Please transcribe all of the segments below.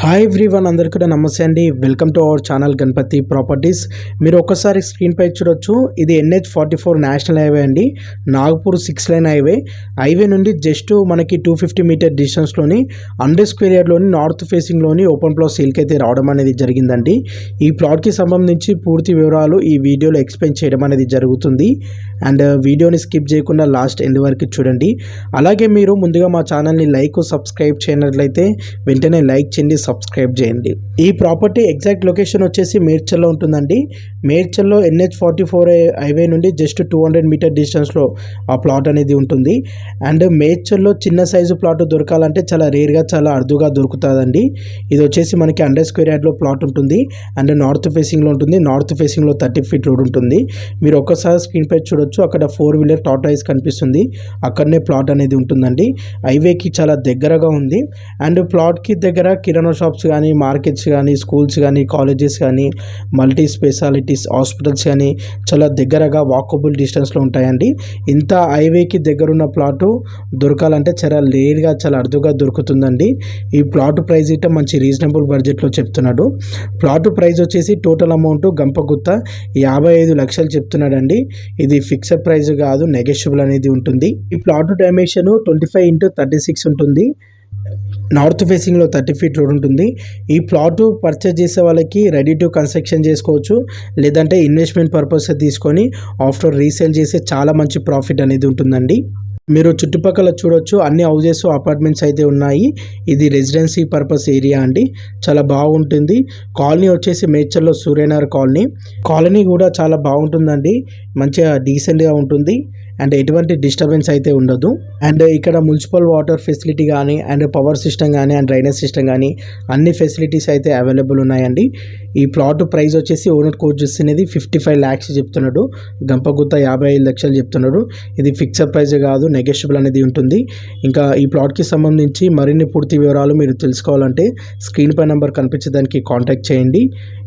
Hi everyone అందరికీ కూడా నమస్తే అండి. Welcome to our channel Ganapati properties మీరు ఒక్కసారి స్క్రీన్ పై చూడొచ్చు. ఇది NH forty four national highway అండి. Nagpur six line highway highway నుండి జస్ట్ మనకి టూ ఫిఫ్టీ మీటర్ డిస్టెన్స్లోని అండర్ స్క్వేర్ యార్డ్లోని నార్త్ ఫేసింగ్లోని ఓపెన్ ప్లాస్ సేల్కి అయితే రావడం అనేది జరిగిందండి. ఈ ప్లాట్కి సంబంధించి పూర్తి వివరాలు ఈ వీడియోలో ఎక్స్ప్లెయిన్ చేయడం అనేది జరుగుతుంది. అండ్ వీడియోని స్కిప్ చేయకుండా లాస్ట్ ఎండ్ వరకు చూడండి. అలాగే మీరు ముందుగా మా ఛానల్ని లైక్ సబ్స్క్రైబ్ చేయనట్లయితే వెంటనే లైక్ చేయండి సబ్స్క్రైబ్ చేయండి. ఈ ప్రాపర్టీ ఎగ్జాక్ట్ లొకేషన్ వచ్చేసి మేడ్చల్లో ఉంటుందండి. మేడ్చల్లో ఎన్హెచ్ ఫార్టీ ఫోర్ హైవే నుండి జస్ట్ టూ హండ్రెడ్ మీటర్ డిస్టెన్స్లో ఆ ప్లాట్ అనేది ఉంటుంది. అండ్ మేడ్చల్లో చిన్న సైజు ప్లాట్ దొరకాలంటే చాలా రేర్గా చాలా అరుదుగా దొరుకుతుందండి. ఇది వచ్చేసి మనకి అండర్ స్క్వేర్ యార్డ్లో ప్లాట్ ఉంటుంది. అండ్ నార్త్ ఫేసింగ్లో ఉంటుంది. నార్త్ ఫేసింగ్లో థర్టీ ఫీట్ రోడ్ ఉంటుంది. మీరు ఒక్కసారి స్క్రీన్ పై చూడొచ్చు. అక్కడ ఫోర్ వీలర్ టాటాయిస్ కనిపిస్తుంది. అక్కడనే ప్లాట్ అనేది ఉంటుందండి. హైవేకి చాలా దగ్గరగా ఉంది. అండ్ ప్లాట్కి దగ్గర కిరాణా షాప్స్ కానీ మార్కెట్స్ కానీ స్కూల్స్ కానీ కాలేజెస్ కానీ మల్టీ స్పెషాలిటీస్ హాస్పిటల్స్ కానీ చాలా దగ్గరగా వాకబుల్ డిస్టెన్స్లో ఉంటాయండి. ఇంత హైవేకి దగ్గరున్న ప్లాటు దొరకాలంటే చాలా లేట్గా చాలా అరుదుగా దొరుకుతుందండి. ఈ ప్లాట్ ప్రైస్ ఇట్ట మంచి రీజనబుల్ బడ్జెట్లో చెప్తున్నాడు. ప్లాట్ ప్రైస్ వచ్చేసి టోటల్ అమౌంట్ గంపగుత్త యాభై ఐదు లక్షలు చెప్తున్నాడండి. ఇది ఫిక్స్డ్ ప్రైస్ కాదు నెగెషియబుల్ అనేది ఉంటుంది. ఈ plot dimension twenty five into thirty six ఉంటుంది. నార్త్ ఫేసింగ్లో థర్టీ ఫీట్ రోడ్ ఉంటుంది. ఈ ప్లాట్ పర్చేజ్ చేసే వాళ్ళకి రెడీ టు కన్స్ట్రక్షన్ చేసుకోవచ్చు. లేదంటే ఇన్వెస్ట్మెంట్ పర్పస్ తీసుకొని ఆఫ్టర్ రీసేల్ చేసే చాలా మంచి ప్రాఫిట్ అనేది ఉంటుందండి. మీరు చుట్టుపక్కల చూడొచ్చు. అన్ని హౌజెస్ అపార్ట్మెంట్స్ అయితే ఉన్నాయి. ఇది రెసిడెన్సీ పర్పస్ ఏరియా అండి. చాలా బాగుంటుంది. కాలనీ వచ్చేసి మేడ్చల్లో సూర్యనగర్ కాలనీ. కాలనీ కూడా చాలా బాగుంటుందండి. మంచిగా డీసెంట్గా ఉంటుంది. అండ్ ఎటువంటి డిస్టర్బెన్స్ అయితే ఉండదు. అండ్ ఇక్కడ మున్సిపల్ వాటర్ ఫెసిలిటీ కానీ అండ్ పవర్ సిస్టమ్ కానీ అండ్ డ్రైనేజ్ సిస్టమ్ కానీ అన్ని ఫెసిలిటీస్ అయితే అవైలబుల్ ఉన్నాయండి. ఈ ప్లాట్ ప్రైస్ వచ్చేసి ఓనర్ కోచ్ చూస్తున్నది ఫిఫ్టీ ఫైవ్ ల్యాక్స్ చెప్తున్నాడు. గంపగుత్త యాభై ఐదు లక్షలు చెప్తున్నాడు. ఇది ఫిక్స్డ్ ప్రైస్ కాదు నెగోషియబుల్ అనేది ఉంటుంది. ఇంకా ఈ ప్లాట్కి సంబంధించి మరిన్ని పూర్తి వివరాలు మీరు తెలుసుకోవాలంటే స్క్రీన్ పై నెంబర్ కనిపించడానికి కాంటాక్ట్ చేయండి.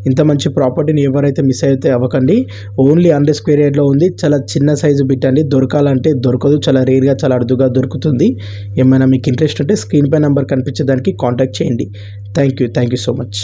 ఇంత మంచి ప్రాపర్టీని ఎవరైతే మిస్ అయితే అవ్వకండి. ఓన్లీ హండ్రెడ్ స్క్వేర్ యార్డ్లో ఉంది. చాలా చిన్న సైజు బిట్ అండి దొరకాలంటే దొరకదు. చాలా రేర్గా చాలా అరుదుగా దొరుకుతుంది. ఏమైనా మీకు ఇంట్రెస్ట్ ఉంటే స్క్రీన్ పై నెంబర్ కనిపించే దానికి కాంటాక్ట్ చేయండి. Thank you thank you so much.